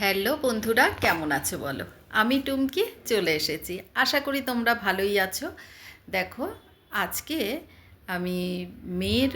Hello বন্ধুরা, কেমন আছো বলো? আমি টুমকি, চলে এসেছি। আশা করি তোমরা ভালোই আছো। দেখো, আজকে আমি মেয়ের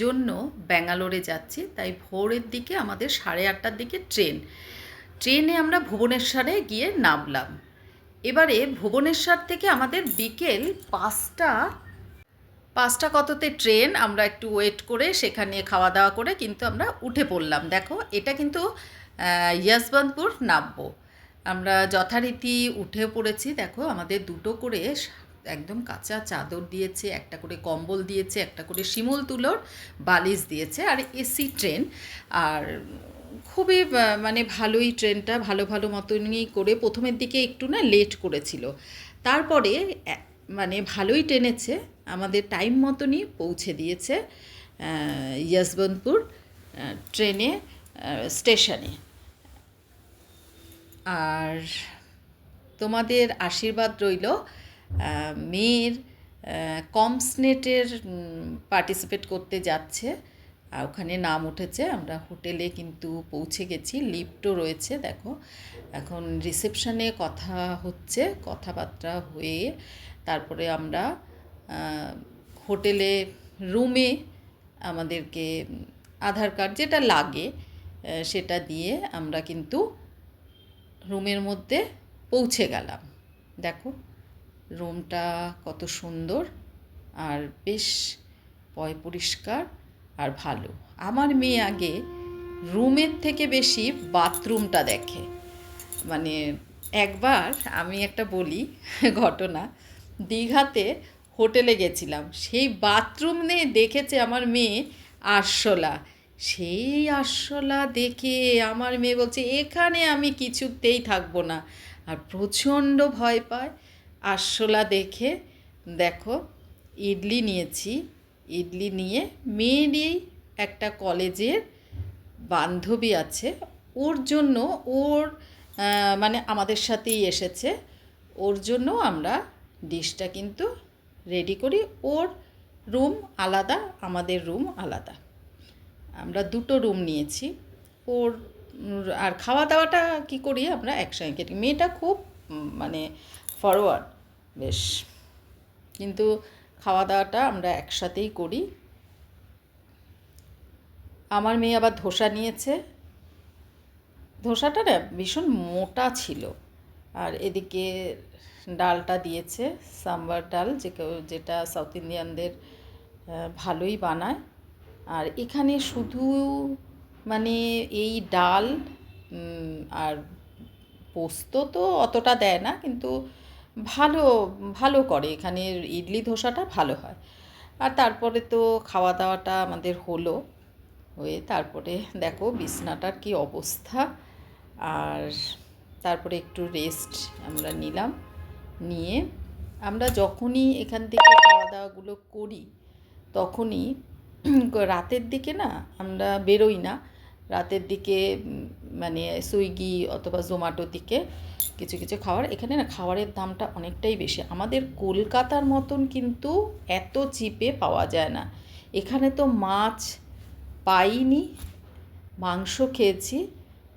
জন্য ব্যাঙ্গালোরে যাচ্ছি, তাই ভোরের দিকে আমাদের সাড়ে আটটার দিকে ট্রেন। ট্রেনে আমরা ভুবনেশ্বরে গিয়ে নামলাম। এবারে ভুবনেশ্বর থেকে আমাদের বিকেল পাঁচটা পাঁচটা কততে ট্রেন, আমরা একটু ওয়েট করে সেখানে খাওয়া দাওয়া করে কিন্তু আমরা উঠে পড়লাম। দেখো, এটা কিন্তু ইয়াসবন্তপুর নামবো। আমরা যথারীতি উঠে পড়েছি, দেখো আমাদের দুটো করে একদম কাঁচা চাদর দিয়েছে, একটা করে কম্বল দিয়েছে, একটা করে শিমুল তুলোর বালিশ দিয়েছে, আর এসি ট্রেন। আর খুবই মানে ভালোই ট্রেনটা, ভালো ভালো মতনই করে প্রথমের দিকে একটু না লেট করেছিল। তারপরে মানে ভালোই টেনেছে, আমাদের টাইম মতনই পৌঁছে দিয়েছে ইয়াসবন্তপুর ট্রেনে স্টেশনে। আর তোমাদের আশীর্বাদ রইল মেয়ের কমসনেটের পার্টিসিপেট করতে যাচ্ছে। আর ওখানে নাম উঠেছে, আমরা হোটেলে কিন্তু পৌঁছে গেছি, লিফটও রয়েছে, দেখো। এখন রিসেপশনে কথা হচ্ছে, কথাবার্তা হয়ে তারপরে আমরা হোটেলে, রুমে আমাদেরকে আধার কার্ড যেটা লাগে সেটা দিয়ে আমরা কিন্তু রুমের মধ্যে পৌঁছে গেলাম। দেখো, রুমটা কত সুন্দর আর বেশ পয় পরিষ্কার আর ভালো। আমার মেয়ে আগে রুমের থেকে বেশি বাথরুমটা দেখে। মানে একবার আমি একটা বলি ঘটনা, দীঘাতে হোটেলে গেছিলাম। সেই বাথরুম নিয়ে দেখেছে আমার মেয়ে আরশোলা। সেই আরশোলা দেখে আমার মেয়ে বলছে, এখানে আমি কিছুতেই থাকব না। আর প্রচণ্ড ভয় পায় আরশোলা দেখে। দেখো, ইডলি নিয়েছি। ইডলি নিয়ে মেয়েরই একটা কলেজের বান্ধবী আছে। ওর জন্য ওর মানে আমাদের সাথেই এসেছে। ওর জন্য আমরা ডিশটা কিন্তু রেডি করি। ওর রুম আলাদা, আমাদের রুম আলাদা। আমরা দুটো রুম নিয়েছি। ওর আর খাওয়া দাওয়াটা কি করি আমরা একসঙ্গে? মেয়েটা খুব মানে ফরওয়ার্ড বেশ। কিন্তু খাওয়া দাওয়াটা আমরা একসাথেই করি। আমার মেয়ে আবার ধোসা নিয়েছে। ধোসাটা না ভীষণ মোটা ছিল। আর এদিকে ডালটা দিয়েছে, সাম্বার ডাল, যে যেটা সাউথ ইন্ডিয়ানদের ভালোই বানায়। আর এখানে শুধু মানে এই ডাল আর পোস্ত তো অতটা দেয় না, কিন্তু ভালো ভালো করে। এখানে ইডলি ধোসাটা ভালো হয়। আর তারপরে তো খাওয়া দাওয়াটা আমাদের হলো। হয়ে তারপরে দেখো বিছনাটার কি অবস্থা। আর তারপরে একটু রেস্ট আমরা নিলাম। নিয়ে আমরা যখনই এখান থেকে খাওয়া দাওয়াগুলো করি, তখনই রাতের দিকে না আমরা বেরোই না। রাতের দিকে মানে সুইগি অথবা জোম্যাটো দিকে কিছু কিছু খাবার এখানে না খাবারের দামটা অনেকটাই বেশি। আমাদের কলকাতার মতন কিন্তু এত চিপে পাওয়া যায় না। এখানে তো মাছ পাইনি, মাংস খেয়েছি,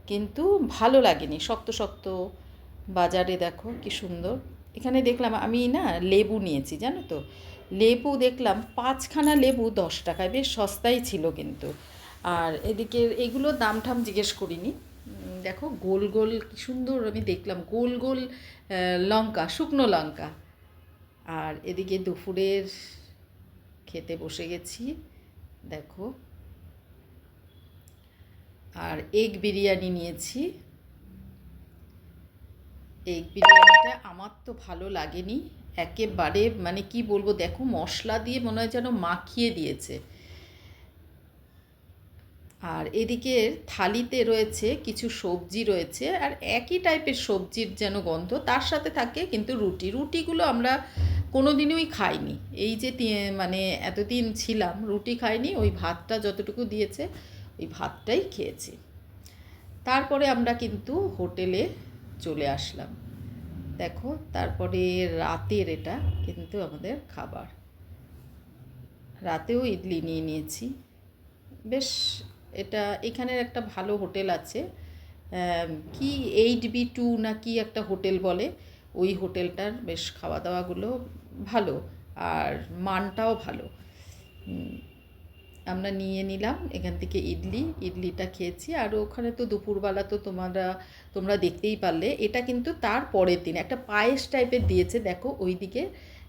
কিন্তু ভালো লাগেনি। শক্ত শক্ত বাজারে দেখো কি সুন্দর। এখানে দেখলাম, আমি না লেবু নিয়েছি, জানো তো? লেবু দেখলাম, পাঁচখানা লেবু দশ টাকায়, বেশ সস্তাই ছিল কিন্তু। আর এদিকে এগুলোর দাম ঠাম জিজ্ঞেস করিনি। দেখো, গোল গোল কি সুন্দর আমি দেখলাম, গোল গোল লঙ্কা, শুকনো লঙ্কা। আর এদিকে দুপুরের খেতে বসে গেছি, দেখো। আর এগ বিরিয়ানি নিয়েছি। এগ বিরিয়ানিটা আমার তো ভালো লাগেনি। একেবারে মানে কি বলব, দেখো মশলা দিয়ে মনে হয় যেন মাখিয়ে দিয়েছে। আর এদিকে থালিতে রয়েছে কিছু সবজি রয়েছে, আর একই টাইপের সবজির যেন গন্ধ, তার সাথে থাকে কিন্তু রুটি। রুটিগুলো আমরা কোনো দিনই খাইনি। এই যে মানে এতদিন ছিলাম, রুটি খাইনি, ওই ভাতটা যতটুকু দিয়েছে, ওই ভাতটাই খেয়েছি। তারপরে আমরা কিন্তু হোটেলে চলে আসলাম। দেখো, তারপরে রাতের এটা কিন্তু আমাদের খাবার। রাতেও ইডলি নিয়ে নিয়েছি। বেশ, এটা এখানের একটা ভালো হোটেল আছে। কি এইট বি টু না কি একটা হোটেল বলে, ওই হোটেলটার বেশ খাওয়া দাওয়াগুলো ভালো আর মানটাও ভালো। আমরা নিয়ে নিলাম, এখান থেকে ইডলি, ইডলিটা খেয়েছি। আর ওখানে তো দুপুরবেলা তো তোমরা তোমরা দেখতেই পারলে, এটা কিন্তু তার পরের দিন। একটা পায়েস টাইপের দিয়েছে, দেখো ওইদিকে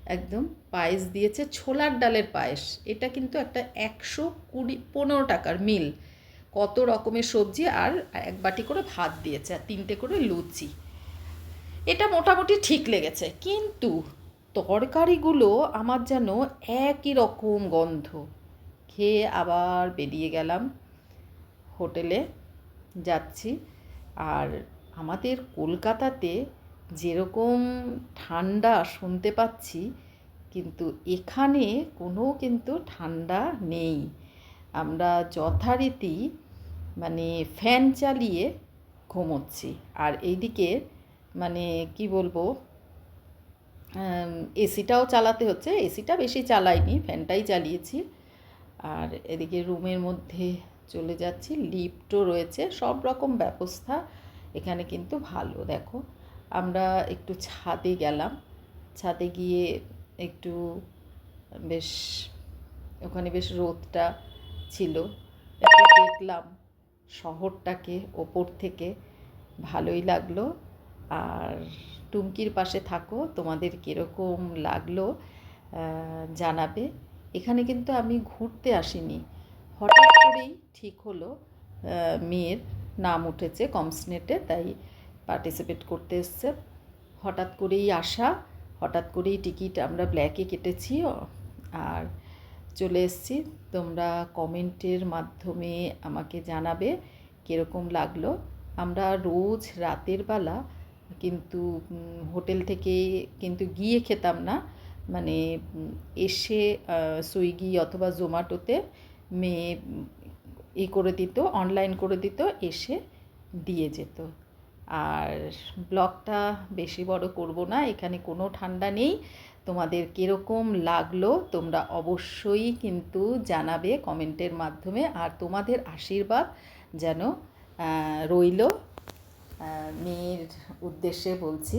একদম পায়েস দিয়েছে, ছোলার ডালের পায়েস। এটা কিন্তু একটা একশো কুড়ি, পনেরো টাকার মিল। কত রকমের সবজি আর এক বাটি করে ভাত দিয়েছে আর তিনটে করে লুচি। এটা মোটামুটি ঠিক লেগেছে। কিন্তু তরকারিগুলো আমার যেন একই রকম গন্ধ। খেয়ে আবার বেরিয়ে গেলাম হোটেলে, যাচ্ছি। আর আমাদের কলকাতাতে যেরকম ঠান্ডা শুনতে পাচ্ছি, কিন্তু এখানে কোনো কিন্তু ঠান্ডা নেই। আমরা যথারীতি মানে ফ্যান চালিয়ে ঘুমোচ্ছি। আর এইদিকে মানে কি বলব এসিটাও চালাতে হচ্ছে। এসিটা বেশি চালাইনি, ফ্যানটাই চালিয়েছি। আর এদিকে রুমের মধ্যে চলে যাচ্ছি, লিফটও রয়েছে, সব রকম ব্যবস্থা এখানে কিন্তু ভালো। দেখো, আমরা একটু ছাদে গেলাম। ছাদে গিয়ে একটু বেশ, ওখানে বেশ রোদটা ছিল। একটু দেখলাম শহরটাকে ওপর থেকে ভালোই লাগল। আর টুমকির পাশে থাকো, তোমাদের কীরকম লাগল জানাবে। এখানে কিন্তু আমি ঘুরতে আসিনি। হঠাৎ করেই ঠিক হলো মেয়ের নাম উঠেছে কমসনেটে, তাই পার্টিসিপেট করতে এসছে। হঠাৎ করেই আসা, হঠাৎ করেই টিকিট আমরা ব্ল্যাকে কেটেছি আর চলে এসেছি। তোমরা কমেন্টের মাধ্যমে আমাকে জানাবে কীরকম লাগল। আমরা রোজ রাতের বেলা কিন্তু হোটেল থেকে কিন্তু গিয়ে খেতাম না। মানে এসে সুইগি অথবা জোম্যাটোতে মেয়ে ই করে দিত, অনলাইন করে দিত, এসে দিয়ে যেত। আর ব্লগটা বেশি বড় করব না, এখানে কোনো ঠান্ডা নেই। তোমাদের কীরকম লাগল তোমরা অবশ্যই কিন্তু জানাবে কমেন্টের মাধ্যমে, আর তোমাদের আশীর্বাদ যেন রইল। মেয়ের উদ্দেশ্যে বলছি।